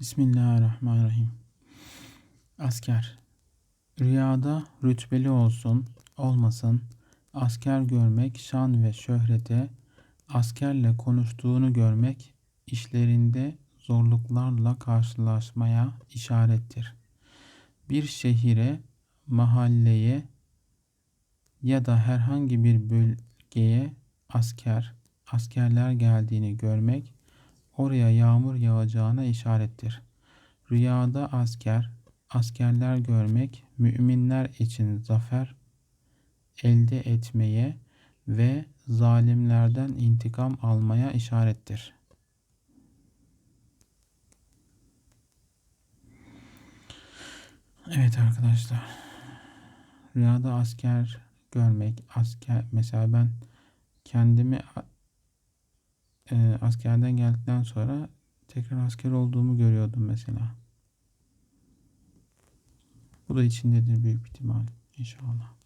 Bismillahirrahmanirrahim. Asker. Rüyada rütbeli olsun, olmasın, asker görmek şan ve şöhrete, askerle konuştuğunu görmek işlerinde zorluklarla karşılaşmaya işarettir. Bir şehire, mahalleye ya da herhangi bir bölgeye asker, askerler geldiğini görmek oraya yağmur yağacağına işarettir. Rüyada asker, askerler görmek müminler için zafer elde etmeye ve zalimlerden intikam almaya işarettir. Evet arkadaşlar. Rüyada asker görmek, asker mesela ben kendimi e, askerden geldikten sonra tekrar asker olduğumu görüyordum mesela. Bu da içindedir büyük ihtimal inşallah.